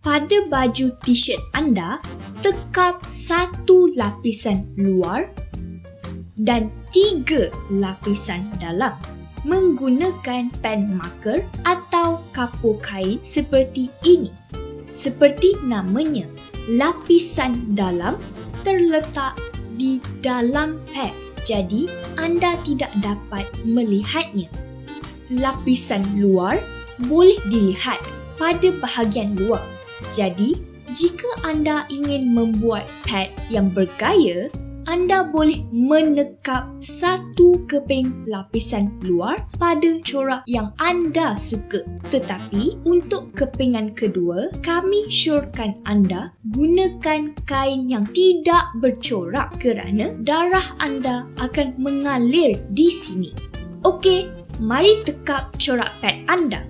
Pada baju t-shirt anda, tekap satu lapisan luar dan tiga lapisan dalam menggunakan pen marker atau kapur kain seperti ini. Seperti namanya, lapisan dalam terletak di dalam pad. Jadi, anda tidak dapat melihatnya. Lapisan luar boleh dilihat pada bahagian luar. Jadi, jika anda ingin membuat pad yang bergaya, anda boleh menekap satu keping lapisan luar pada corak yang anda suka. Tetapi untuk kepingan kedua, kami syorkan anda gunakan kain yang tidak bercorak kerana darah anda akan mengalir di sini. Okey, mari tekap corak pad anda.